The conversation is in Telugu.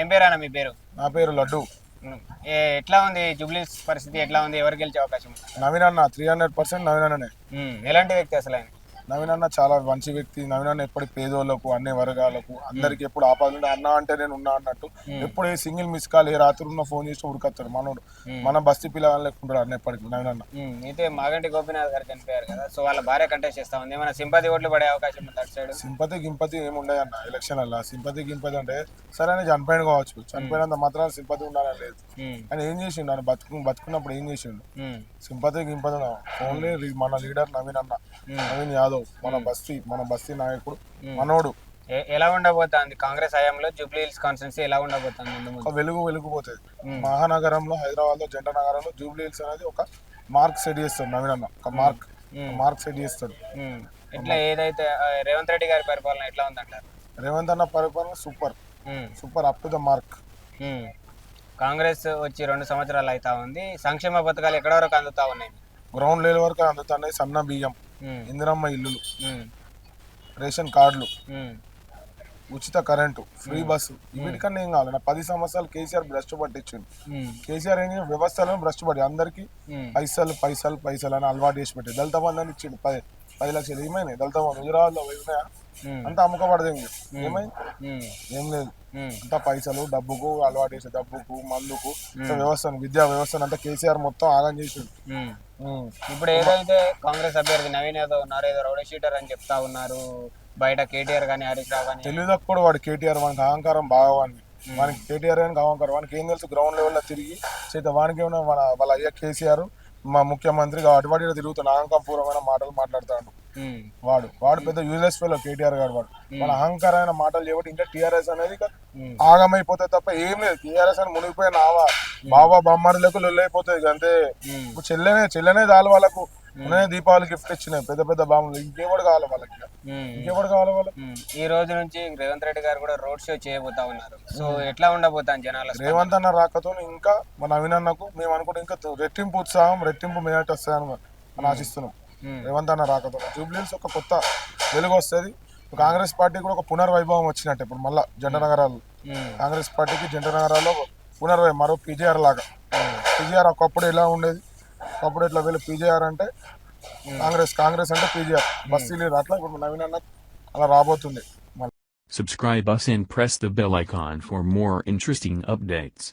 ఏం పేరానా మీ పేరు? నా పేరు లడ్డు. ఎట్లా ఉంది జూబ్లీస్ పరిస్థితి? ఎట్లా ఉంది? ఎవరు గెలిచే అవకాశం? ఉంది నవీన్ అన్న త్రీ హండ్రెడ్ పర్సెంట్ నవీన్ అన్ననే. ఎలాంటి వ్యక్తి అసలు ఆయన? నవీన్ అన్న చాలా మంచి వ్యక్తి. నవీన్ అన్న ఎప్పుడు పేదోళ్ళకు అన్ని వర్గాలకు అందరికి ఎప్పుడు ఆపాలి అన్న అంటే నేను ఉన్నా అన్నట్టు ఎప్పుడు ఏ సింగిల్ మిస్ కాల్ ఏ రాత్రి ఉన్న ఫోన్ చేసి ఉడకత్తాడు మనోడు. మన బస్తీ పిల్లలు లేకుంటాడు అన్న ఎప్పటికి నవీన్ అన్న. అయితే మాగంటి గోపీనాథ్ గారు చనిపోయారు కదా సో వాళ్ళ భార్య కంటెస్ట్ చేస్తా ఉంది. ఏమైనా సింపతి ఓట్లు పడే అవకాశం ఉంది అటు సైడ్? సింపతి గింపతి ఏమి ఉండదు అన్న ఎలక్షన్ అలా సింపతి గింపతి అంటే సరే అని చనిపోయాడు కావచ్చు. చనిపోయినంత మాత్రం సింపతి ఉండాలని లేదు. ఆయన ఏం చేసిండు? ఆయన బతుకు బతుకున్నప్పుడు ఏం చేసిండు. సింపతి గింపతి ఓన్లీ మన లీడర్ నవీన్ అన్న నవీన్ యాదవ్. మన బస్తీ మన బస్తీ నాయకుడు మనోడు. ఎలా ఉండబోతుంది? కాంగ్రెస్ హయాంలో జూబ్లీ హిల్స్ కాన్స్టిట్యున్సీ ఎలా ఉండబోతుంది ఒక వెలుగు వెలుగుపోతుంది. మహానగరంలో హైదరాబాద్లో జంట నగరంలో జూబ్లీ హిల్స్ అనేది ఒక మార్క్ సెట్ చేస్తాడు నవీన్ అన్న ఒక మార్క్ మార్క్ సెట్ చేస్తాడు. ఇట్లా ఏదైతే రేవంత్ రెడ్డి గారి పరిపాలన ఎట్లా ఉందంటారు? రేవంత్ అన్న పరిపాలన super. Super up to the mark. Congress వచ్చి రెండు సంవత్సరాలు అవుతా ఉంది. సంక్షేమ పథకాలు ఎక్కడ వరకు అందుతా ఉన్నాయి? గ్రౌండ్ లెవెల్ వరకు అందుతున్నాయి సన్న బియ్యం. ఇందిరమ్మ ఇల్లులు. రేషన్ కార్డులు. ఉచిత కరెంటు ఫ్రీ బస్సు వీటికన్నా ఏం కావాలి పది సంవత్సరాలు కేసీఆర్ భ్రష్టు పట్టించిండు ఉమ్. కేసీఆర్ ఏం? వ్యవస్థలను భ్రష్టు పట్టి అందరికి. పైసలు పైసలు పైసలు అని అలవాటు చేసి పెట్టి దళిత బంధాన్ని ఇచ్చిండు పది లక్షలు ఏమైనాయి దళిత బంధు హైదరాబాద్లో ఉన్నాయా? ఉమ్. అంతా అమ్ముకపడదేంది ఏమైంది. ఏం లేదు. అంతా పైసలు డబ్బుకు అలవాటు చేసే డబ్బుకు మందుకు వ్యవస్థను విద్యా వ్యవస్థను అంతా కేసీఆర్ మొత్తం ఆగం చేసిండు. ఇప్పుడు ఏదైతే కాంగ్రెస్ అభ్యర్థి నవీన్ యాదవ్ ఉన్నారు ఏదో రౌడీ షీటర్ అని చెప్తా ఉన్నారు. బయట కేటీఆర్ కానీ హరీష్ రావు కానీ తెలివితక్కుడు వాడు కేటీఆర్ వానికి అహంకారం బాగా వాడిని వానికి కేటీఆర్ అని అహంకారం. వానికి ఏం తెలుసు గ్రౌండ్ లెవెల్లో తిరిగి చేత వానికి ఏమన్నా మన వాళ్ళ అయ్య కేసీఆర్ మా ముఖ్యమంత్రిగా అటువాటిలో తిరుగుతున్న అహంకారపూర్వమైన మాటలు మాట్లాడుతాడు. వాడు వాడు పెద్ద యూజ్లెస్ ఫెలో కేటీఆర్ గారు వాడు. మన అహంకారమైన మాటలు చేయబట్టి ఇంకా టీఆర్ఎస్ అనేది. ఆగమైపోతే తప్ప ఏం లేదు. టీఆర్ఎస్ అని మునిగిపోయిన ఆవా. బాబా బొమ్మడిలకు లొల్లైపోతుంది అంతే. చెల్లెనే చెల్లెనే దాని వాళ్ళకు. ఉన్ననే దీపావళి గిఫ్ట్ ఇచ్చినాయి. పెద్ద పెద్ద బాంబులు. ఇంకెవడు కావాలి వాళ్ళకి. ఇంకెవడు కావాలి వాళ్ళకి. ఈ రోజు నుంచి రేవంత్ రెడ్డి గారు కూడా రోడ్ షో చేయబోతా ఉన్నారు. సో ఎట్లా ఉండబోతాను జనాల? రేవంత్ అన్న రాకతో ఇంకా మన నవీన్ అన్నకు మేము అనుకుంటే ఇంకా రెట్టింపు ఉత్సాహం రెట్టింపు మేనట్ వస్తాయని మనం ఆశిస్తున్నాం. రేవంత్ అన్న రాకతో జూబ్లీస్ ఒక కొత్త వెలుగు వస్తుంది. కాంగ్రెస్ పార్టీ కూడా ఒక పునర్వైభవం వచ్చినట్టు ఇప్పుడు మళ్ళా జంట నగరాలు. కాంగ్రెస్ పార్టీకి జంట నగరాల్లో పునర్వై మరో పీజీఆర్ లాగా. పీజీఆర్ ఒకప్పుడు ఎలా ఉండేది? ఒకప్పుడు ఇట్లా వీళ్ళు పీజీఆర్ అంటే కాంగ్రెస్ కాంగ్రెస్ అంటే పీజీఆర్ బస్తీ లేదు అట్లా ఇప్పుడు నవీన్ అన్న అలా రాబోతుంది. మళ్ళీ Subscribe us and press the bell icon for more interesting updates.